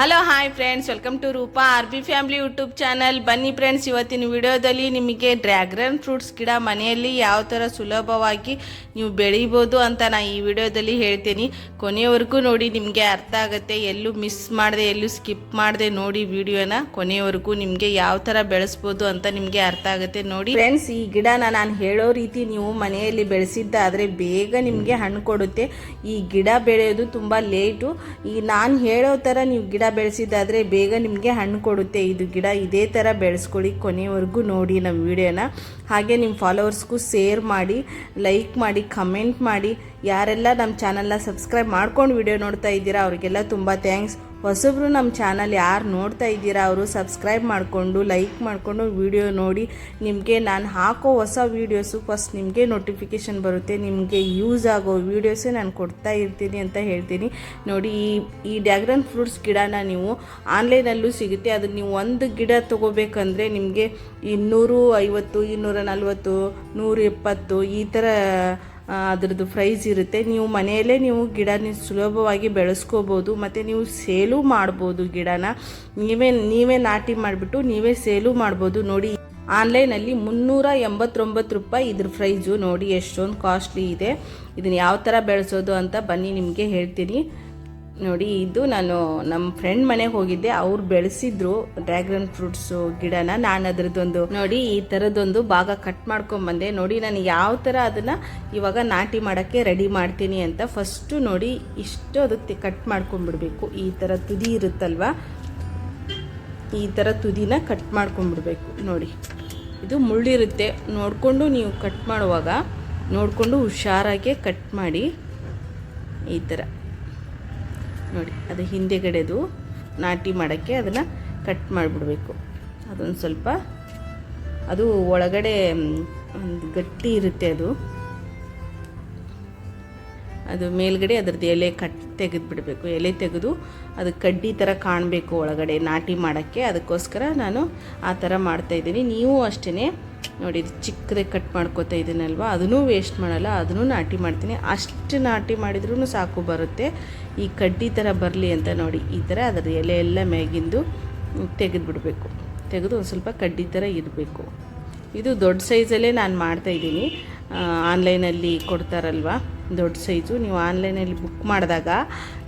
Hello hi friends welcome to Roopa R B family YouTube channel ಬನ್ನಿ friends ಇವತ್ತಿನ ವಿಡಿಯೋದಲ್ಲಿ ನಿಮಗೆ ಡ್ರ್ಯಾಗ್ರನ್ ಫ್ರೂಟ್ಸ್ ಗಿಡ ಮನೆಯಲ್ಲಿ ಯಾವ ಥರ ಸುಲಭವಾಗಿ ನೀವು ಬೆಳಿಬೋದು ಅಂತ ನಾನು ಈ ವಿಡಿಯೋದಲ್ಲಿ ಹೇಳ್ತೀನಿ. ಕೊನೆಯವರೆಗೂ ನೋಡಿ, ನಿಮಗೆ ಅರ್ಥ ಆಗುತ್ತೆ. ಎಲ್ಲೂ ಮಿಸ್ ಮಾಡದೆ, ಎಲ್ಲೂ ಸ್ಕಿಪ್ ಮಾಡದೆ ನೋಡಿ ವಿಡಿಯೋನ. ಕೊನೆಯವರೆಗೂ ನಿಮಗೆ ಯಾವ ಥರ ಬೆಳೆಸ್ಬೋದು ಅಂತ ನಿಮಗೆ ಅರ್ಥ ಆಗುತ್ತೆ ನೋಡಿ. ಫ್ರೆಂಡ್ಸ್ ಈ ಗಿಡನ ನಾನು ಹೇಳೋ ರೀತಿ ನೀವು ಮನೆಯಲ್ಲಿ ಬೆಳೆಸಿದ್ದಾದರೆ ಬೇಗ ನಿಮಗೆ ಹಣ್ಣು ಕೊಡುತ್ತೆ. ಈ ಗಿಡ ಬೆಳೆಯೋದು ತುಂಬ ಲೇಟು ಈ ನಾನು ಹೇಳೋ ಥರ ನೀವು ಗಿಡ ಬೆಳೆಸಿದ್ದಾದರೆ ಬೇಗ ನಿಮಗೆ ಹಣ್ಣು ಕೊಡುತ್ತೆ. ಇದು ಗಿಡ ಇದೇ ಥರ ಬೆಳೆಸ್ಕೊಳ್ಳಿ ಕೊನೆವರೆಗೂ ನೋಡಿ ನಮ್ಮ ವಿಡಿಯೋನ. ಹಾಗೆ ನಿಮ್ಮ ಫಾಲೋವರ್ಸ್ಗೂ ಶೇರ್ ಮಾಡಿ, ಲೈಕ್ ಮಾಡಿ, ಕಮೆಂಟ್ ಮಾಡಿ. ಯಾರೆಲ್ಲ ನಮ್ಮ ಚಾನಲ್ನ ಸಬ್ಸ್ಕ್ರೈಬ್ ಮಾಡ್ಕೊಂಡು ವಿಡಿಯೋ ನೋಡ್ತಾ ಇದ್ದೀರಾ, ಅವರಿಗೆಲ್ಲ ತುಂಬ ಥ್ಯಾಂಕ್ಸ್. ಹೊಸಬ್ರು ನಮ್ಮ ಚಾನಲ್ ಯಾರು ನೋಡ್ತಾ ಇದ್ದೀರಾ, ಅವರು ಸಬ್ಸ್ಕ್ರೈಬ್ ಮಾಡಿಕೊಂಡು, ಲೈಕ್ ಮಾಡಿಕೊಂಡು ವಿಡಿಯೋ ನೋಡಿ. ನಿಮಗೆ ನಾನು ಹಾಕೋ ಹೊಸ ವೀಡಿಯೋಸು ಫಸ್ಟ್ ನಿಮಗೆ ನೋಟಿಫಿಕೇಷನ್ ಬರುತ್ತೆ. ನಿಮಗೆ ಯೂಸ್ ಆಗೋ ವೀಡಿಯೋಸೇ ನಾನು ಕೊಡ್ತಾ ಇರ್ತೀನಿ ಅಂತ ಹೇಳ್ತೀನಿ. ನೋಡಿ, ಈ ಈ ಡ್ಯಾಗ್ರನ್ ಫ್ರೂಟ್ಸ್ ಗಿಡನ ನೀವು ಆನ್ಲೈನಲ್ಲೂ ಸಿಗುತ್ತೆ. ಅದನ್ನು ನೀವು ಒಂದು ಗಿಡ ತೊಗೋಬೇಕಂದ್ರೆ ನಿಮಗೆ ಇನ್ನೂರು ಐವತ್ತು, ಇನ್ನೂರ ನಲ್ವತ್ತು, ನೂರ ಎಪ್ಪತ್ತು ಈ ಥರ ಅದ್ರದ್ದು ಪ್ರೈಸ್ ಇರುತ್ತೆ. ನೀವು ಮನೆಯಲ್ಲೇ ನೀವು ಗಿಡ ಸುಲಭವಾಗಿ ಬೆಳೆಸ್ಕೋಬೋದು, ಮತ್ತು ನೀವು ಸೇಲು ಮಾಡ್ಬೋದು ಗಿಡನ. ನೀವೇ ನೀವೇ ನಾಟಿ ಮಾಡಿಬಿಟ್ಟು ನೀವೇ ಸೇಲು ಮಾಡ್ಬೋದು. ನೋಡಿ, ಆನ್ಲೈನಲ್ಲಿ ಮುನ್ನೂರ ಎಂಬತ್ತೊಂಬತ್ತು ರೂಪಾಯಿ ಇದ್ರ ಪ್ರೈಸು ನೋಡಿ, ಎಷ್ಟೊಂದು ಕಾಸ್ಟ್ಲಿ ಇದೆ. ಇದನ್ನು ಯಾವ ಥರ ಬೆಳೆಸೋದು ಅಂತ ಬನ್ನಿ, ನಿಮಗೆ ಹೇಳ್ತೀನಿ. ನೋಡಿ, ಇದು ನಾನು ನಮ್ಮ ಫ್ರೆಂಡ್ ಮನೆಗೆ ಹೋಗಿದ್ದೆ. ಅವ್ರು ಬೆಳೆಸಿದ್ರು ಡ್ರ್ಯಾಗನ್ ಫ್ರೂಟ್ಸು ಗಿಡನ. ನಾನು ಅದ್ರದ್ದೊಂದು ನೋಡಿ, ಈ ತರದೊಂದು ಭಾಗ ಕಟ್ ಮಾಡ್ಕೊಂಬಂದೆ ನೋಡಿ, ನಾನು ಯಾವ ಥರ ಅದನ್ನು ಇವಾಗ ನಾಟಿ ಮಾಡೋಕ್ಕೆ ರೆಡಿ ಮಾಡ್ತೀನಿ ಅಂತ ಫಸ್ಟು ನೋಡಿ ಇಷ್ಟು ಅದಕ್ಕೆ ಕಟ್ ಮಾಡ್ಕೊಂಡ್ಬಿಡ್ಬೇಕು ಈ ಥರ ತುದಿ ಇರುತ್ತಲ್ವಾ? ಈ ಥರ ತುದಿನ ಕಟ್ ಮಾಡ್ಕೊಂಡ್ಬಿಡ್ಬೇಕು ನೋಡಿ, ಇದು ಮುಳ್ಳಿರುತ್ತೆ. ನೋಡಿಕೊಂಡು ನೀವು ಕಟ್ ಮಾಡುವಾಗ ನೋಡಿಕೊಂಡು ಹುಷಾರಾಗೆ ಕಟ್ ಮಾಡಿ ಈ ಥರ ನೋಡಿ, ಅದು ಹಿಂದೆಗಡೆದು ನಾಟಿ ಮಾಡೋಕ್ಕೆ ಅದನ್ನು ಕಟ್ ಮಾಡಿಬಿಡಬೇಕು. ಅದೊಂದು ಸ್ವಲ್ಪ, ಅದು ಒಳಗಡೆ ಒಂದು ಗಟ್ಟಿ ಇರುತ್ತೆ ಅದು. ಅದು ಮೇಲ್ಗಡೆ ಅದರದ್ದು ಎಲೆ ಕಟ್ ತೆಗೆದು ಬಿಡಬೇಕು ಎಲೆ ತೆಗೆದು ಅದು ಕಡ್ಡಿ ಥರ ಕಾಣಬೇಕು ಒಳಗಡೆ ನಾಟಿ ಮಾಡೋಕ್ಕೆ. ಅದಕ್ಕೋಸ್ಕರ ನಾನು ಆ ಥರ ಮಾಡ್ತಾಯಿದ್ದೀನಿ ನೀವು ಅಷ್ಟೇ ನೋಡಿ, ಇದು ಚಿಕ್ಕದಾಗಿ ಕಟ್ ಮಾಡ್ಕೋತಾ ಇದ್ದೀನಲ್ವ ಅದನ್ನೂ ವೇಸ್ಟ್ ಮಾಡಲ್ಲ, ಅದನ್ನು ನಾಟಿ ಮಾಡ್ತೀನಿ. ಅಷ್ಟು ನಾಟಿ ಮಾಡಿದ್ರೂ ಸಾಕು ಬರುತ್ತೆ. ಈ ಕಡ್ಡಿ ಥರ ಬರಲಿ ಅಂತ ನೋಡಿ, ಈ ಥರ ಅದರ ಎಲೆ ಎಲ್ಲ ಮ್ಯಾಗಿಂದು ತೆಗೆದು ಬಿಡಬೇಕು ತೆಗೆದು ಒಂದು ಸ್ವಲ್ಪ ಕಡ್ಡಿ ಥರ ಇರಬೇಕು ಇದು ದೊಡ್ಡ ಸೈಜಲ್ಲೇ ನಾನು ಮಾಡ್ತಾಯಿದ್ದೀನಿ ಆನ್ಲೈನಲ್ಲಿ ಕೊಡ್ತಾರಲ್ವ? ದೊಡ್ಡ ಸೈಜು. ನೀವು ಆನ್ಲೈನಲ್ಲಿ ಬುಕ್ ಮಾಡಿದಾಗ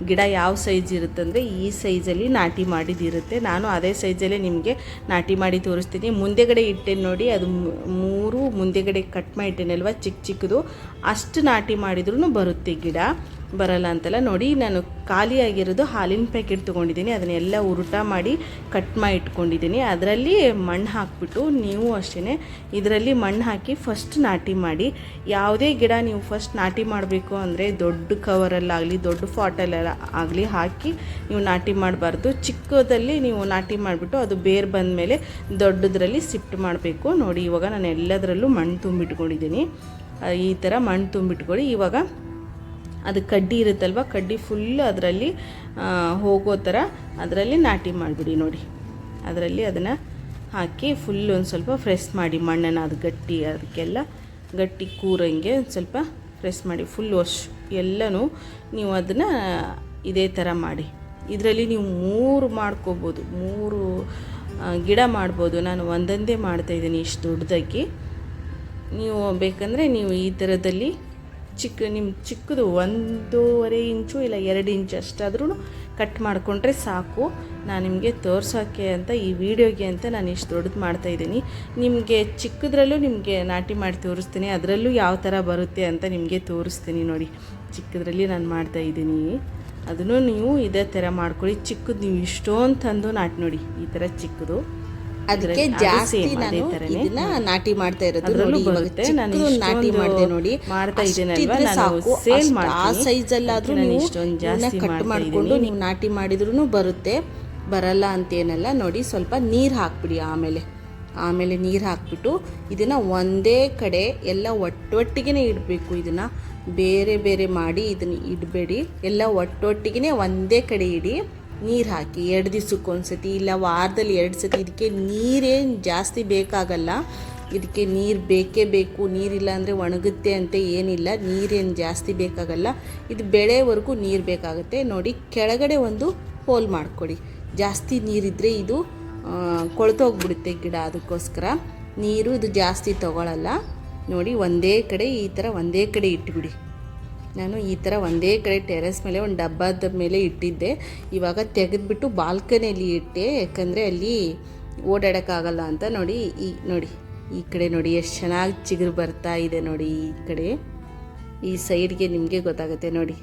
ಗಿಡ ಯಾವ ಸೈಜ್ ಇರುತ್ತಂದರೆ ಈ ಸೈಜಲ್ಲಿ ನಾಟಿ ಮಾಡಿದಿರುತ್ತೆ ನಾನು ಅದೇ ಸೈಜಲ್ಲೇ ನಿಮಗೆ ನಾಟಿ ಮಾಡಿ ತೋರಿಸ್ತೀನಿ. ಮುಂದೆಗಡೆ ಇಟ್ಟೇನೆ ನೋಡಿ, ಅದು ಮೂರು ಮುಂದೆಗಡೆ ಕಟ್ ಮಾಡಿಟ್ಟೇನಲ್ವ ಚಿಕ್ಕ ಚಿಕ್ಕದು ಅಷ್ಟು ನಾಟಿ ಮಾಡಿದ್ರೂ ಬರುತ್ತೆ ಗಿಡ. ಬರಲ್ಲ ಅಂತಲ್ಲ ನೋಡಿ ನಾನು ಖಾಲಿಯಾಗಿರೋದು ಹಾಲಿನ ಪ್ಯಾಕೆಟ್ ತೊಗೊಂಡಿದ್ದೀನಿ. ಅದನ್ನೆಲ್ಲ ಉರುಟ ಮಾಡಿ ಕಟ್ ಮಾಡಿ ಇಟ್ಕೊಂಡಿದ್ದೀನಿ. ಅದರಲ್ಲಿ ಮಣ್ಣು ಹಾಕ್ಬಿಟ್ಟು ನೀವು ಅಷ್ಟೇ ಇದರಲ್ಲಿ ಮಣ್ಣು ಹಾಕಿ ಫಸ್ಟ್ ನಾಟಿ ಮಾಡಿ. ಯಾವುದೇ ಗಿಡ ನೀವು ಫಸ್ಟ್ ನಾಟಿ ಮಾಡಬೇಕು ಅಂದರೆ ದೊಡ್ಡ ಕವರಲ್ಲಾಗಲಿ ದೊಡ್ಡ ಫಾಟಲ್ಲ ಆಗಲಿ ಹಾಕಿ ನೀವು ನಾಟಿ ಮಾಡಬಾರ್ದು. ಚಿಕ್ಕದಲ್ಲಿ ನೀವು ನಾಟಿ ಮಾಡಿಬಿಟ್ಟು ಅದು ಬೇರು ಬಂದ ಮೇಲೆ ದೊಡ್ಡದ್ರಲ್ಲಿ ಶಿಫ್ಟ್ ಮಾಡಬೇಕು. ನೋಡಿ ಇವಾಗ ನಾನು ಎಲ್ಲದರಲ್ಲೂ ಮಣ್ಣು ತುಂಬಿಟ್ಕೊಂಡಿದ್ದೀನಿ. ಈ ಥರ ಮಣ್ಣು ತುಂಬಿಟ್ಕೊಳ್ಳಿ. ಇವಾಗ ಅದು ಕಡ್ಡಿ ಇರುತ್ತಲ್ವ? ಕಡ್ಡಿ ಫುಲ್ ಅದರಲ್ಲಿ ಹೋಗೋ ಥರ ಅದರಲ್ಲಿ ನಾಟಿ ಮಾಡಿಬಿಡಿ ನೋಡಿ. ಅದರಲ್ಲಿ ಅದನ್ನು ಹಾಕಿ ಫುಲ್ ಒಂದು ಸ್ವಲ್ಪ ಫ್ರೆಶ್ ಮಾಡಿ, ಮಣ್ಣನ್ನು ಅದು ಗಟ್ಟಿ ಅದಕ್ಕೆಲ್ಲ ಗಟ್ಟಿ ಕೂರಂಗೆ ಒಂದು ಸ್ವಲ್ಪ ಫ್ರೆಶ್ ಮಾಡಿ ಫುಲ್ ವಾಶ್ ಎಲ್ಲನೂ ನೀವು ಅದನ್ನು ಇದೇ ಥರ ಮಾಡಿ. ಇದರಲ್ಲಿ ನೀವು ಮೂರು ಮಾಡ್ಕೋಬೋದು. ಮೂರು ಗಿಡ ಮಾಡ್ಬೋದು. ನಾನು ಒಂದೊಂದೇ ಮಾಡ್ತಾಯಿದ್ದೀನಿ ಇಷ್ಟು ದೊಡ್ಡದಾಗಿ. ನೀವು ಬೇಕಂದರೆ ನೀವು ಈ ಥರದಲ್ಲಿ ಚಿಕ್ಕ ನಿಮ್ಮ ಚಿಕ್ಕದು ಒಂದೂವರೆ ಇಂಚು ಇಲ್ಲ ಎರಡು ಇಂಚು ಅಷ್ಟಾದ್ರೂ ಕಟ್ ಮಾಡಿಕೊಂಡ್ರೆ ಸಾಕು. ನಾನು ನಿಮಗೆ ತೋರ್ಸೋಕ್ಕೆ ಅಂತ, ಈ ವಿಡಿಯೋಗೆ ಅಂತ ನಾನು ಇಷ್ಟು ದೊಡ್ಡದು ಮಾಡ್ತಾಯಿದ್ದೀನಿ ನಿಮಗೆ ಚಿಕ್ಕದ್ರಲ್ಲೂ ನಿಮಗೆ ನಾಟಿ ಮಾಡಿ ತೋರಿಸ್ತೀನಿ, ಅದರಲ್ಲೂ ಯಾವ ಥರ ಬರುತ್ತೆ ಅಂತ ನಿಮಗೆ ತೋರಿಸ್ತೀನಿ ನೋಡಿ. ಚಿಕ್ಕದ್ರಲ್ಲಿ ನಾನು ಮಾಡ್ತಾಯಿದ್ದೀನಿ ಅದನ್ನು ನೀವು ಇದೇ ಥರ ಮಾಡ್ಕೊಳ್ಳಿ. ಚಿಕ್ಕದು ನೀವು ಇಷ್ಟೊಂದು ತಂದು ನಾಟಿ ನೋಡಿ, ಈ ಥರ ಚಿಕ್ಕದು. ಅದಕ್ಕೆ ಜಾಸ್ತಿ ನಾನು. ಇದನ್ನ ನಾಟಿ ಮಾಡ್ತಾ ಇರೋದು. ನೋಡಿ ಇವಾಗ ಚಿಕ್ಕದು ನಾಟಿ ಮಾಡಿದೆ ನೋಡಿ. ಅಷ್ಟಿದ್ರೆ ಸಾಕು. ಆ. ಸೈಜ್ ಅಲ್ಲಾದ್ರೂ ನೀವು ಕಟ್ ಮಾಡ್ಕೊಂಡು ನೀವು ನಾಟಿ ಮಾಡಿದ್ರೂ ಬರುತ್ತೆ. ಬರಲ್ಲ ಅಂತೇನಲ್ಲ. ನೋಡಿ ಸ್ವಲ್ಪ ನೀರು ಹಾಕ್ಬಿಡಿ ಆಮೇಲೆ. ಆಮೇಲೆ ನೀರು ಹಾಕ್ಬಿಟ್ಟು ಇದನ್ನು ಒಂದೇ ಕಡೆ ಎಲ್ಲ ಒಟ್ಟೊಟ್ಟಿಗೆ ಇಡಬೇಕು ಇದನ್ನು. ಬೇರೆ ಬೇರೆ ಮಾಡಿ ಇದನ್ನ ಇಡಬೇಡಿ. ಎಲ್ಲ ಒಟ್ಟೊಟ್ಟಿಗೆ ಒಂದೇ ಕಡೆ ಇಡಿ. ನೀರು ಹಾಕಿ ಎರಡು ದಿವ್ಸಕ್ಕೆ ಒಂದ್ಸತಿ ಇಲ್ಲ ವಾರದಲ್ಲಿ ಎರಡು ಸತಿ ಇದಕ್ಕೆ ನೀರೇನು ಜಾಸ್ತಿ ಬೇಕಾಗಲ್ಲ. ಇದಕ್ಕೆ ನೀರು ಬೇಕೇ ಬೇಕು. ನೀರಿಲ್ಲ ಅಂದರೆ ಒಣಗುತ್ತೆ ಅಂತ ಏನಿಲ್ಲ. ನೀರೇನು ಜಾಸ್ತಿ ಬೇಕಾಗಲ್ಲ. ಇದು ಬೆಳೆವರೆಗೂ ನೀರು ಬೇಕಾಗುತ್ತೆ. ನೋಡಿ ಕೆಳಗಡೆ ಒಂದು ಹೋಲ್ ಮಾಡಿಕೊಡಿ. ಜಾಸ್ತಿ ನೀರಿದ್ದರೆ ಇದು ಕೊಳ್ತೋಗ್ಬಿಡುತ್ತೆ ಗಿಡ ಅದಕ್ಕೋಸ್ಕರ. ನೀರು ಇದು ಜಾಸ್ತಿ ತಗೊಳ್ಳಲ್ಲ ನೋಡಿ ಒಂದೇ ಕಡೆ ಈ ಥರ ಒಂದೇ ಕಡೆ ಇಟ್ಬಿಡಿ. ನಾನು ಈ ಥರ ಒಂದೇ ಕಡೆ ಟೆರೆಸ್ ಮೇಲೆ ಒಂದು ಡಬ್ಬದ ಮೇಲೆ ಇಟ್ಟಿದ್ದೆ. ಇವಾಗ ತೆಗೆದ್ಬಿಟ್ಟು ಬಾಲ್ಕನಿಯಲ್ಲಿ ಇಟ್ಟೆ, ಯಾಕಂದರೆ ಅಲ್ಲಿ ಓಡಾಡೋಕ್ಕಾಗಲ್ಲ ಅಂತ ನೋಡಿ, ಈ ನೋಡಿ, ಈ ಕಡೆ ನೋಡಿ, ಎಷ್ಟು ಚೆನ್ನಾಗಿ ಚಿಗುರು ಬರ್ತಾ ಇದೆ ನೋಡಿ ಈ ಕಡೆ. ಈ ಸೈಡ್ಗೆ ನಿಮಗೆ ಗೊತ್ತಾಗುತ್ತೆ ನೋಡಿ,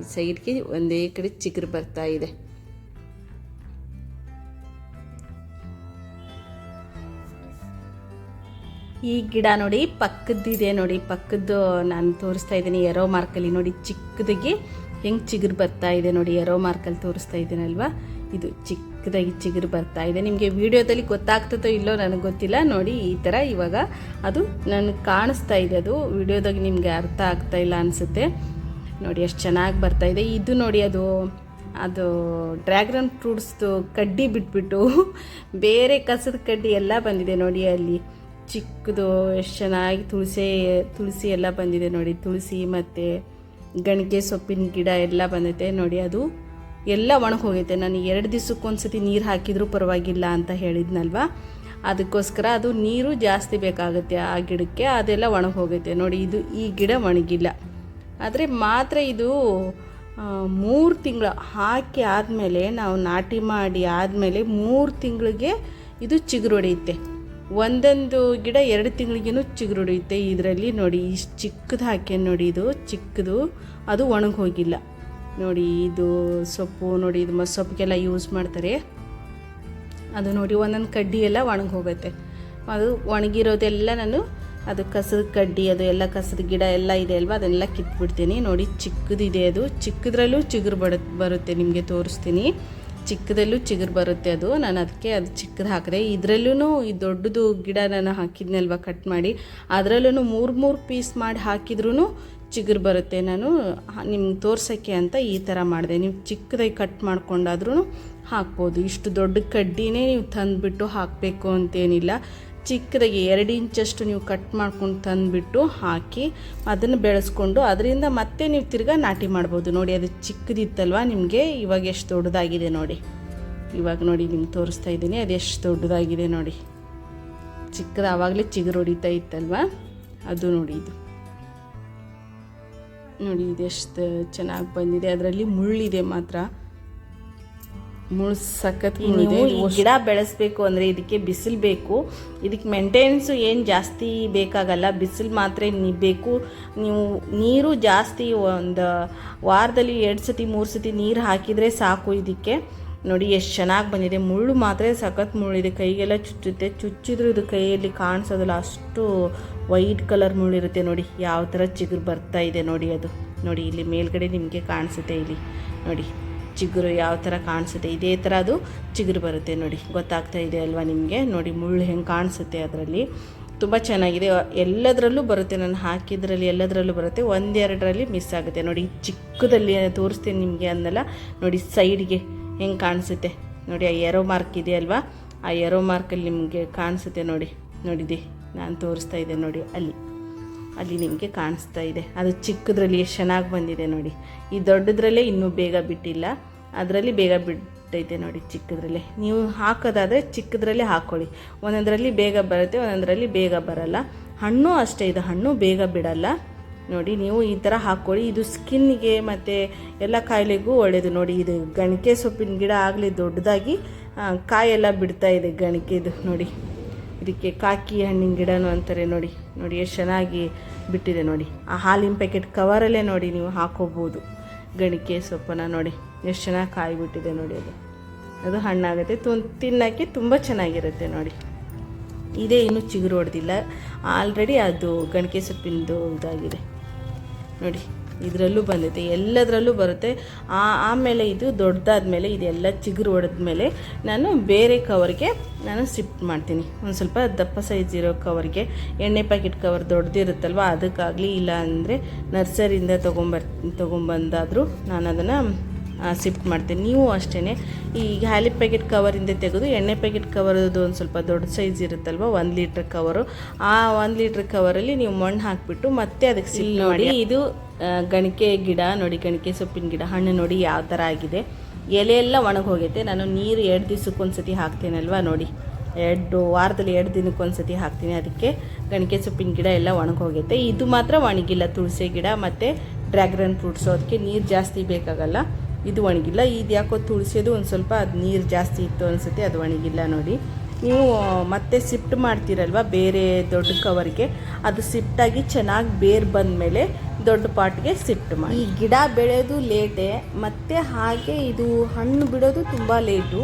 ಈ ಸೈಡ್ಗೆ ಒಂದೇ ಕಡೆ ಚಿಗುರು ಬರ್ತಾ ಇದೆ. ಈ ಗಿಡ ನೋಡಿ ಪಕ್ಕದ್ದಿದೆ ನೋಡಿ. ಪಕ್ಕದ್ದು ನಾನು ತೋರಿಸ್ತಾ ಇದ್ದೀನಿ ಎರೋ ಮಾರ್ಕಲ್ಲಿ ನೋಡಿ. ಚಿಕ್ಕದಾಗಿ ಹೆಂಗೆ ಚಿಗುರು ಬರ್ತಾ ಇದೆ ನೋಡಿ ಎರೋ ಮಾರ್ಕಲ್ಲಿ ತೋರಿಸ್ತಾ ಇದ್ದೀನಲ್ವಾ ಇದು ಚಿಕ್ಕದಾಗಿ ಚಿಗುರು ಬರ್ತಾ ಇದೆ. ನಿಮಗೆ ವಿಡಿಯೋದಲ್ಲಿ ಗೊತ್ತಾಗ್ತದೋ ಇಲ್ಲೋ ನನಗೆ ಗೊತ್ತಿಲ್ಲ. ನೋಡಿ, ಈ ಥರ ಇವಾಗ ಅದು ನನಗೆ ಕಾಣಿಸ್ತಾ ಇದೆ. ಅದು ವಿಡಿಯೋದಾಗ ನಿಮಗೆ ಅರ್ಥ ಆಗ್ತಾ ಇಲ್ಲ ಅನಿಸುತ್ತೆ. ನೋಡಿ ಎಷ್ಟು ಚೆನ್ನಾಗಿ ಬರ್ತಾ ಇದೆ. ಇದು ನೋಡಿ, ಅದು ಅದು ಡ್ರ್ಯಾಗನ್ ಫ್ರೂಟ್ಸ್ದು ಕಡ್ಡಿ ಬಿಟ್ಬಿಟ್ಟು ಬೇರೆ ಕಸದ ಕಡ್ಡಿ ಎಲ್ಲ ಬಂದಿದೆ ನೋಡಿ ಅಲ್ಲಿ. ಚಿಕ್ಕದು ಎಷ್ಟು ಚೆನ್ನಾಗಿ ತುಳಸಿ ತುಳಸಿ ಎಲ್ಲ ಬಂದಿದೆ ನೋಡಿ. ತುಳಸಿ ಮತ್ತು ಗಣಿಗೆ ಸೊಪ್ಪಿನ ಗಿಡ ಎಲ್ಲ ಬಂದೈತೆ ನೋಡಿ. ಅದು ಎಲ್ಲ ಒಣಗೋಗೈತೆ ನಾನು ಎರಡು ದಿವಸಕ್ಕೊಂದ್ಸತಿ ನೀರು ಹಾಕಿದರೂ ಪರವಾಗಿಲ್ಲ ಅಂತ ಹೇಳಿದ್ನಲ್ವ? ಅದಕ್ಕೋಸ್ಕರ ಅದು ನೀರು ಜಾಸ್ತಿ ಬೇಕಾಗುತ್ತೆ ಆ ಗಿಡಕ್ಕೆ. ಅದೆಲ್ಲ ಒಣಗಿ ಹೋಗೈತೆ ನೋಡಿ. ಇದು ಈ ಗಿಡ ಒಣಗಿಲ್ಲ. ಆದರೆ ಮಾತ್ರ ಇದು ಮೂರು ತಿಂಗಳು ಹಾಕಿ ಆದಮೇಲೆ ನಾವು ನಾಟಿ ಮಾಡಿ ಆದಮೇಲೆ ಮೂರು ತಿಂಗಳಿಗೆ ಇದು ಚಿಗುರು ಹೊಡೆಯುತ್ತೆ. ಒಂದೊಂದು ಗಿಡ ಎರಡು ತಿಂಗಳಿಗೇನು ಚಿಗುರುಡಿಯುತ್ತೆ ಇದರಲ್ಲಿ ನೋಡಿ ಇಷ್ಟು ಚಿಕ್ಕದು ಹಾಕಿ ನೋಡಿ ಇದು, ಚಿಕ್ಕದು, ಅದು ಒಣಗಿ ಹೋಗಿಲ್ಲ. ನೋಡಿ ಇದು ಸೊಪ್ಪು, ನೋಡಿ ಇದು ಮ, ಸೊಪ್ಪಿಗೆಲ್ಲ ಯೂಸ್ ಮಾಡ್ತಾರೆ. ಅದು ನೋಡಿ ಒಂದೊಂದು ಕಡ್ಡಿ ಎಲ್ಲ ಒಣಗಿ ಹೋಗುತ್ತೆ. ಅದು ಒಣಗಿರೋದೆಲ್ಲ ನಾನು ಅದು ಕಸದ ಕಡ್ಡಿ, ಅದು ಎಲ್ಲ ಕಸದ ಗಿಡ ಎಲ್ಲ ಇದೆ ಅಲ್ವಾ, ಅದನ್ನೆಲ್ಲ ಕಿತ್ಬಿಡ್ತೀನಿ. ನೋಡಿ ಚಿಕ್ಕದಿದೆ ಅದು. ಚಿಕ್ಕದ್ರಲ್ಲೂ ಚಿಗುರು ಬಡ, ಬರುತ್ತೆ ನಿಮಗೆ ತೋರಿಸ್ತೀನಿ. ಚಿಕ್ಕದಲ್ಲೂ ಚಿಗುರು ಬರುತ್ತೆ ಅದು. ನಾನು ಅದಕ್ಕೆ ಅದು ಚಿಕ್ಕದು ಹಾಕಿದೆ. ಇದರಲ್ಲೂ ಈ ದೊಡ್ಡದು ಗಿಡ ನಾನು ಹಾಕಿದ್ನಲ್ವ ಕಟ್ ಮಾಡಿ. ಅದರಲ್ಲೂ ಮೂರು ಮೂರು ಪೀಸ್ ಮಾಡಿ ಹಾಕಿದ್ರೂ ಚಿಗುರು ಬರುತ್ತೆ. ನಾನು ನಿಮ್ಗೆ ತೋರ್ಸೋಕ್ಕೆ ಅಂತ ಈ ಥರ ಮಾಡಿದೆ. ನೀವು ಚಿಕ್ಕದಾಗಿ ಕಟ್ ಮಾಡ್ಕೊಂಡಾದ್ರೂ ಹಾಕ್ಬೋದು. ಇಷ್ಟು ದೊಡ್ಡ ಕಡ್ಡಿನೇ ನೀವು ತಂದುಬಿಟ್ಟು ಹಾಕಬೇಕು ಅಂತೇನಿಲ್ಲ. ಚಿಕ್ಕದಾಗಿ ಎರಡು ಇಂಚಷ್ಟು ನೀವು ಕಟ್ ಮಾಡ್ಕೊಂಡು ತಂದುಬಿಟ್ಟು ಹಾಕಿ ಅದನ್ನು ಬೆಳೆಸ್ಕೊಂಡು ಅದರಿಂದ ಮತ್ತೆ ನೀವು ತಿರ್ಗಾ ನಾಟಿ ಮಾಡ್ಬೋದು. ನೋಡಿ, ಅದು ಚಿಕ್ಕದಿತ್ತಲ್ವ? ನಿಮಗೆ ಇವಾಗ ಎಷ್ಟು ದೊಡ್ಡದಾಗಿದೆ ನೋಡಿ. ಇವಾಗ ನೋಡಿ ನಿಮ್ಗೆ ತೋರಿಸ್ತಾ ಇದ್ದೀನಿ, ಅದು ಎಷ್ಟು ದೊಡ್ಡದಾಗಿದೆ ನೋಡಿ. ಚಿಕ್ಕದ ಆವಾಗಲೇ ಚಿಗುರು ಹೊಡಿತಾ ಇತ್ತಲ್ವ? ಅದು ನೋಡಿ ಇದು. ನೋಡಿ ಇದೆಷ್ಟು ಚೆನ್ನಾಗಿ ಬಂದಿದೆ. ಅದರಲ್ಲಿ ಮುಳ್ಳಿದೆ ಮಾತ್ರ. ಮುಳ್ಳು ಸಖತ್ ನೀವು ಗಿಡ ಬೆಳೆಸ್ಬೇಕು ಅಂದರೆ ಇದಕ್ಕೆ ಬಿಸಿಲು ಬೇಕು. ಇದಕ್ಕೆ ಮೇಂಟೆನೆನ್ಸು ಏನು ಜಾಸ್ತಿ ಬೇಕಾಗಲ್ಲ. ಬಿಸಿಲು ಮಾತ್ರ ಬೇಕು. ನೀವು ನೀರು ಜಾಸ್ತಿ ಒಂದು ವಾರದಲ್ಲಿ ಎರಡು ಸತಿ ಮೂರು ಸತಿ ನೀರು ಹಾಕಿದರೆ ಸಾಕು ಇದಕ್ಕೆ. ನೋಡಿ ಎಷ್ಟು ಚೆನ್ನಾಗಿ ಬಂದಿದೆ. ಮುಳ್ಳು ಮಾತ್ರ ಸಖತ್ ಮುಳ್ಳಿದೆ ಕೈಗೆಲ್ಲ ಚುಚ್ಚುತ್ತೆ. ಚುಚ್ಚಿದ್ರು ಇದು ಕೈಯಲ್ಲಿ ಕಾಣಿಸೋದಿಲ್ಲ. ಅಷ್ಟು ವೈಟ್ ಕಲರ್ ಮುಳ್ಳಿರುತ್ತೆ ನೋಡಿ. ಯಾವ ಥರ ಚಿಗುರು ಬರ್ತಾ ಇದೆ ನೋಡಿ ಅದು. ನೋಡಿ ಇಲ್ಲಿ ಮೇಲ್ಗಡೆ ನಿಮಗೆ ಕಾಣಿಸುತ್ತೆ ಇಲ್ಲಿ. ನೋಡಿ. ಚಿಗುರು ಯಾವ ಥರ ಕಾಣಿಸುತ್ತೆ? ಇದೇ ಥರ ಅದು ಚಿಗುರು ಬರುತ್ತೆ ನೋಡಿ. ಗೊತ್ತಾಗ್ತಾ ಇದೆ ಅಲ್ವಾ ನಿಮಗೆ? ನೋಡಿ ಮುಳ್ಳು ಹೆಂಗೆ ಕಾಣಿಸುತ್ತೆ ಅದರಲ್ಲಿ. ತುಂಬ ಚೆನ್ನಾಗಿದೆ. ಎಲ್ಲದರಲ್ಲೂ ಬರುತ್ತೆ ನಾನು ಹಾಕಿದ್ರಲ್ಲಿ ಎಲ್ಲದರಲ್ಲೂ ಬರುತ್ತೆ. ಒಂದೆರಡರಲ್ಲಿ ಮಿಸ್ ಆಗುತ್ತೆ. ನೋಡಿ ಚಿಕ್ಕದಲ್ಲಿ ತೋರಿಸ್ತೀನಿ ನಿಮಗೆ ಅಂದಲ್ಲ. ನೋಡಿ ಸೈಡ್ಗೆ ಹೆಂಗೆ ಕಾಣಿಸುತ್ತೆ? ನೋಡಿ ಆ ಎರೋ ಮಾರ್ಕ್ ಇದೆ ಅಲ್ವಾ? ಆ ಎರೋ ಮಾರ್ಕಲ್ಲಿ ನಿಮಗೆ ಕಾಣಿಸುತ್ತೆ ನೋಡಿ. ನೋಡಿದೆ. ನಾನು ತೋರಿಸ್ತಾ ಇದ್ದೆ ನೋಡಿ ಅಲ್ಲಿ. ಅಲ್ಲಿ ನಿಮಗೆ ಕಾಣಿಸ್ತಾ ಇದೆ. ಅದು ಚಿಕ್ಕದ್ರಲ್ಲಿ ಎಷ್ಟು ಚೆನ್ನಾಗಿ ಬಂದಿದೆ ನೋಡಿ. ಈ ದೊಡ್ಡದ್ರಲ್ಲೇ ಇನ್ನೂ ಬೇಗ ಬಿಟ್ಟಿಲ್ಲ. ಅದರಲ್ಲಿ ಬೇಗ ಬಿಟ್ಟೈತೆ ನೋಡಿ ಚಿಕ್ಕದ್ರಲ್ಲೇ. ನೀವು ಹಾಕೋದಾದರೆ ಚಿಕ್ಕದ್ರಲ್ಲೇ ಹಾಕ್ಕೊಳ್ಳಿ ಒಂದೊಂದರಲ್ಲಿ ಬೇಗ ಬರುತ್ತೆ, ಒಂದೊಂದರಲ್ಲಿ ಬೇಗ ಬರಲ್ಲ. ಹಣ್ಣು ಅಷ್ಟೇ ಇದು, ಹಣ್ಣು ಬೇಗ ಬಿಡಲ್ಲ. ನೋಡಿ, ನೀವು ಈ ಥರ ಹಾಕ್ಕೊಳ್ಳಿ ಇದು ಸ್ಕಿನ್ನಿಗೆ ಮತ್ತು ಎಲ್ಲ ಕಾಯಿಲೆಗೂ ಒಳ್ಳೆಯದು ನೋಡಿ, ಇದು ಗಣಿಕೆ ಸೊಪ್ಪಿನ ಗಿಡ ಆಗಲಿ ದೊಡ್ಡದಾಗಿ ಕಾಯೆಲ್ಲ ಬಿಡ್ತಾ ಇದೆ ಗಣಿಕೆದು, ನೋಡಿ. ಇದಕ್ಕೆ ಕಾಕಿ ಹಣ್ಣಿನ ಗಿಡನೂ ಅಂತಾರೆ ನೋಡಿ ನೋಡಿ ಎಷ್ಟು ಚೆನ್ನಾಗಿ ಬಿಟ್ಟಿದೆ ನೋಡಿ. ಆ ಹಾಲಿನ ಪ್ಯಾಕೆಟ್ ಕವರಲ್ಲೇ ನೋಡಿ ನೀವು ಹಾಕೋಬೋದು. ಗಣಿಕೆ ಸೊಪ್ಪನ್ನ ನೋಡಿ, ಎಷ್ಟು ಚೆನ್ನಾಗಿ ಕಾಯಿ ಬಿಟ್ಟಿದೆ ನೋಡಿ ಅದು. ಅದು ಹಣ್ಣಾಗುತ್ತೆ, ತು, ತಿನ್ನೋಕ್ಕೆ ತುಂಬ ಚೆನ್ನಾಗಿರುತ್ತೆ ನೋಡಿ. ಇದೇ ಇನ್ನೂ ಚಿಗುರು ಹೊಡೆದಿಲ್ಲ. ಆಲ್ರೆಡಿ ಅದು ಗಣಿಕೆ ಸೊಪ್ಪಿಂದು ಇದಾಗಿದೆ. ನೋಡಿ. ಇದರಲ್ಲೂ ಬಂದೈತೆ ಎಲ್ಲದರಲ್ಲೂ ಬರುತ್ತೆ. ಆ ಆಮೇಲೆ ಇದು ದೊಡ್ಡದಾದ್ಮೇಲೆ ಇದೆಲ್ಲ ಚಿಗುರು ಹೊಡೆದ್ಮೇಲೆ ನಾನು ಬೇರೆ ಕವರ್ಗೆ ನಾನು ಶಿಫ್ಟ್ ಮಾಡ್ತೀನಿ. ಒಂದು ಸ್ವಲ್ಪ ದಪ್ಪ ಸೈಜ್ ಇರೋ ಕವರ್ಗೆ ಎಣ್ಣೆ ಪ್ಯಾಕೆಟ್ ಕವರ್ ದೊಡ್ಡದಿರುತ್ತಲ್ವ ಅದಕ್ಕಾಗಲಿ ಇಲ್ಲ ಅಂದರೆ ನರ್ಸರಿಯಿಂದ ತೊಗೊಂಬರ್ ತೊಗೊಂಬಂದಾದರೂ ನಾನು ಅದನ್ನು ಶಿಫ್ಟ್ ಮಾಡ್ತೀನಿ. ನೀವು ಅಷ್ಟೇ ಈ ಹ್ಯಾಲಿ ಪ್ಯಾಕೆಟ್ ಕವರಿಂದ ತೆಗೆದು ಎಣ್ಣೆ ಪ್ಯಾಕೆಟ್ ಕವರದ್ದು ಒಂದು ಸ್ವಲ್ಪ ದೊಡ್ಡ ಸೈಜ್ ಇರುತ್ತಲ್ವ ಒಂದು ಲೀಟ್ರ್ ಕವರು ಆ ಒಂದು ಲೀಟ್ರ್ ಕವರಲ್ಲಿ ನೀವು ಮಣ್ಣು ಹಾಕಿಬಿಟ್ಟು ಮತ್ತೆ ಅದಕ್ಕೆ ಸಿಲ್ ನೋಡಿ ಇದು ಗಣಿಕೆ ಗಿಡ ನೋಡಿ, ಗಣಿಕೆ ಸೊಪ್ಪಿನ ಗಿಡ, ಹಣ್ಣು ನೋಡಿ ಯಾವ ಥರ ಆಗಿದೆ. ಎಲೆ ಎಲ್ಲ ಒಣಗಿ ಹೋಗೈತೆ. ನಾನು ನೀರು ಎರಡು ದಿವ್ಸಕ್ಕೊಂದ್ಸತಿ ಹಾಕ್ತೀನಲ್ವಾ ನೋಡಿ. ಎರಡು ವಾರದಲ್ಲಿ ಎರಡು ದಿನಕ್ಕೊಂದ್ಸತಿ ಹಾಕ್ತೀನಿ. ಅದಕ್ಕೆ ಗಣಿಕೆ ಸೊಪ್ಪಿನ ಗಿಡ ಎಲ್ಲ ಒಣಗಿ ಹೋಗೈತೆ. ಇದು ಮಾತ್ರ ಒಣಗಿಲ್ಲ, ತುಳಸಿ ಗಿಡ ಮತ್ತು ಡ್ರ್ಯಾಗನ್ ಫ್ರೂಟ್ಸು. ಅದಕ್ಕೆ ನೀರು ಜಾಸ್ತಿ ಬೇಕಾಗಲ್ಲ. ಇದು ಒಣಗಿಲ್ಲ. ಇದು ಯಾಕೋ ತುಳಸಿದು ಒಂದು ಸ್ವಲ್ಪ ಅದು ನೀರು ಜಾಸ್ತಿ ಇತ್ತು ಅನಿಸುತ್ತೆ, ಅದು ಒಣಗಿಲ್ಲ ನೋಡಿ. ನೀವು ಮತ್ತೆ ಶಿಫ್ಟ್ ಮಾಡ್ತೀರಲ್ವ? ಬೇರೆ ದೊಡ್ಡ ಕವರ್ಗೆ ಅದು ಸಿಫ್ಟಾಗಿ ಚೆನ್ನಾಗಿ ಬೇರು ಬಂದಮೇಲೆ ದೊಡ್ಡ ಪಾಟ್ಗೆ ಶಿಫ್ಟ್ ಮಾಡಿ. ಈ ಗಿಡ ಬೆಳೆಯೋದು ಲೇಟೇ, ಮತ್ತು ಹಾಗೆ ಇದು ಹಣ್ಣು ಬಿಡೋದು ತುಂಬ ಲೇಟು.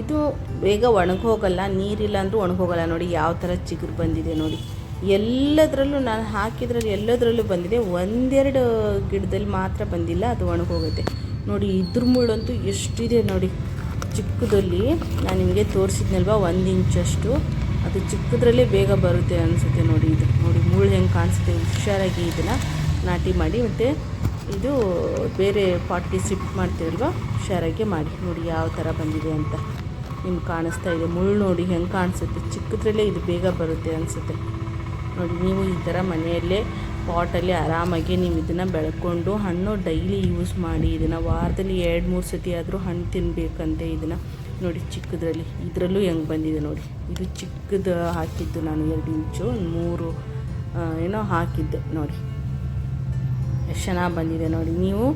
ಇದು ಬೇಗ ಒಣಗೋಗಲ್ಲ, ನೀರಿಲ್ಲ ಅಂದರೂ ಒಣಗೋಗಲ್ಲ ನೋಡಿ ಯಾವ ಥರ ಚಿಗುರು ಬಂದಿದೆ ನೋಡಿ. ಎಲ್ಲದರಲ್ಲೂ ನಾನು ಹಾಕಿದ್ರಲ್ಲಿ ಎಲ್ಲದರಲ್ಲೂ ಬಂದಿದೆ. ಒಂದೆರಡು ಗಿಡದಲ್ಲಿ ಮಾತ್ರ ಬಂದಿಲ್ಲ, ಅದು ಒಣಗೋಗುತ್ತೆ ನೋಡಿ ಇದ್ರ ಮುಳ್ಳಂತೂ ಎಷ್ಟಿದೆ ನೋಡಿ. ಚಿಕ್ಕದಲ್ಲಿ ನಾನು ನಿಮಗೆ ತೋರಿಸಿದ್ನಲ್ವ, ಒಂದು ಇಂಚಷ್ಟು ಅದು ಚಿಕ್ಕದ್ರಲ್ಲೇ ಬೇಗ ಬರುತ್ತೆ ಅನಿಸುತ್ತೆ ನೋಡಿ ಇದು. ನೋಡಿ ಮುಳ್ಳು ಹೆಂಗೆ ಕಾಣಿಸುತ್ತೆ, ಹುಷಾರಾಗಿ ಇದನ್ನು ನಾಟಿ ಮಾಡಿ ಮತ್ತು ಇದು ಬೇರೆ ಪಾಟ್ಗೆ ಶಿಫ್ಟ್ ಮಾಡ್ತೀವಲ್ವ ಹುಷಾರಾಗೆ ಮಾಡಿ. ನೋಡಿ ಯಾವ ಥರ ಬಂದಿದೆ ಅಂತ ನಿಮ್ಗೆ ಕಾಣಿಸ್ತಾ ಇದೆ. ಮುಳ್ಳು ನೋಡಿ ಹೆಂಗೆ ಕಾಣಿಸುತ್ತೆ. ಚಿಕ್ಕದ್ರಲ್ಲೇ ಇದು ಬೇಗ ಬರುತ್ತೆ ಅನಿಸುತ್ತೆ. ನೋಡಿ, ನೀವು ಈ ಥರ ಮನೆಯಲ್ಲೇ ಪಾಟಲ್ಲಿ ಆರಾಮಾಗಿ ನೀವು ಇದನ್ನು ಬೆಳ್ಕೊಂಡು ಹಣ್ಣು ಡೈಲಿ ಯೂಸ್ ಮಾಡಿ, ಇದನ್ನು ವಾರದಲ್ಲಿ ಎರಡು, ಮೂರು ಸತಿ ಆದರೂ ಹಣ್ಣು ತಿನ್ನಬೇಕಂತೆ ಇದನ್ನು. ನೋಡಿ, ಚಿಕ್ಕದ್ರಲ್ಲಿ. ಇದರಲ್ಲೂ ಹೆಂಗೆ ಬಂದಿದೆ ನೋಡಿ. ಇದು ಚಿಕ್ಕದು ಹಾಕಿದ್ದು ನಾನು ಎರಡು ಇಂಚು, ಮೂರು ಏನೋ ಹಾಕಿದ್ದೆ ನೋಡಿ. ಎಷ್ಟು ಚೆನ್ನಾಗಿ ಬಂದಿದೆ ನೋಡಿ. ನೀವು,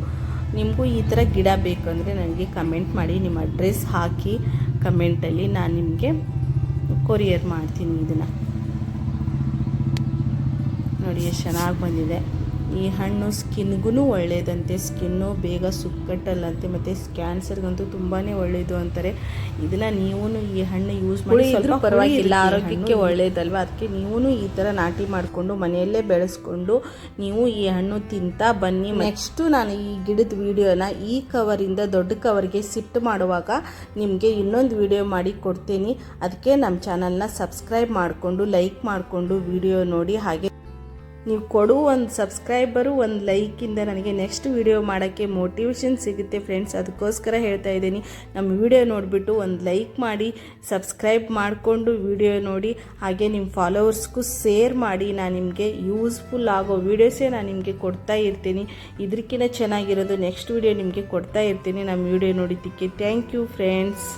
ನಿಮಗೂ ಈ ಥರ ಗಿಡ ಬೇಕಂದರೆ ನನಗೆ ಕಮೆಂಟ್ ಮಾಡಿ, ನಿಮ್ಮ ಅಡ್ರೆಸ್ ಹಾಕಿ ಕಮೆಂಟಲ್ಲಿ ನಾನು ನಿಮಗೆ ಕೊರಿಯರ್ ಮಾಡ್ತೀನಿ ಇದನ್ನು. ನೋಡಿ, ಎಷ್ಟು ಚೆನ್ನಾಗಿ ಬಂದಿದೆ. ಈ ಹಣ್ಣು ಸ್ಕಿನ್ಗೂ ಒಳ್ಳೆಯದಂತೆ ಸ್ಕಿನ್ನು ಬೇಗ ಸುಕ್ಕಟ್ಟಲ್ಲಂತೆ ಮತ್ತು ಕ್ಯಾನ್ಸರ್ಗಂತೂ ತುಂಬಾ ಒಳ್ಳೆಯದು ಅಂತಾರೆ. ಇದನ್ನು ನೀವು ಈ ಹಣ್ಣು ಯೂಸ್ ಮಾಡಿ ಸ್ವಲ್ಪ ಪರವಾಗಿಲ್ಲ ಆರೋಗ್ಯಕ್ಕೆ ಒಳ್ಳೆಯದಲ್ವ ಅದಕ್ಕೆ ನೀವು ಈ ಥರ ನಾಟಿ ಮಾಡಿಕೊಂಡು ಮನೆಯಲ್ಲೇ ಬೆಳೆಸ್ಕೊಂಡು ನೀವು ಈ ಹಣ್ಣು ತಿಂತಾ ಬನ್ನಿ. ನೆಕ್ಸ್ಟು ನಾನು ಈ ಗಿಡದ ವೀಡಿಯೋನ ಈ ಕವರಿಂದ ದೊಡ್ಡ ಕವರ್ಗೆ ಶಿಫ್ಟ್ ಮಾಡುವಾಗ ನಿಮಗೆ ಇನ್ನೊಂದು ವಿಡಿಯೋ ಮಾಡಿ ಕೊಡ್ತೀನಿ. ಅದಕ್ಕೆ ನಮ್ಮ ಚಾನಲ್ನ ಸಬ್ಸ್ಕ್ರೈಬ್ ಮಾಡಿಕೊಂಡು ಲೈಕ್ ಮಾಡಿಕೊಂಡು ವಿಡಿಯೋ ನೋಡಿ. ಹಾಗೆ ನೀವು ಕೊಡು ಒಂದು ಸಬ್ಸ್ಕ್ರೈಬರು, ಒಂದು ಲೈಕಿಂದ ನನಗೆ ನೆಕ್ಸ್ಟ್ ವಿಡಿಯೋ ಮಾಡೋಕ್ಕೆ ಮೋಟಿವೇಶನ್ ಸಿಗುತ್ತೆ ಫ್ರೆಂಡ್ಸ್ ಅದಕ್ಕೋಸ್ಕರ ಹೇಳ್ತಾ ಇದ್ದೀನಿ, ನಮ್ಮ ವಿಡಿಯೋ ನೋಡಿಬಿಟ್ಟು ಒಂದು ಲೈಕ್ ಮಾಡಿ ಸಬ್ಸ್ಕ್ರೈಬ್ ಮಾಡಿಕೊಂಡು ವಿಡಿಯೋ ನೋಡಿ, ಹಾಗೆ ನಿಮ್ಮ ಫಾಲೋವರ್ಸ್ಗೂ ಶೇರ್ ಮಾಡಿ. ನಾನು ನಿಮಗೆ ಯೂಸ್ಫುಲ್ ಆಗೋ ವೀಡಿಯೋಸೇ ನಾನು ನಿಮಗೆ ಕೊಡ್ತಾ ಇರ್ತೀನಿ. ಇದಕ್ಕಿಂತ ಚೆನ್ನಾಗಿರೋದು ನೆಕ್ಸ್ಟ್ ವಿಡಿಯೋ ನಿಮಗೆ ಕೊಡ್ತಾ ಇರ್ತೀನಿ, ನಮ್ಮ ವಿಡಿಯೋ ನೋಡಿದ್ದಕ್ಕೆ. Thank you friends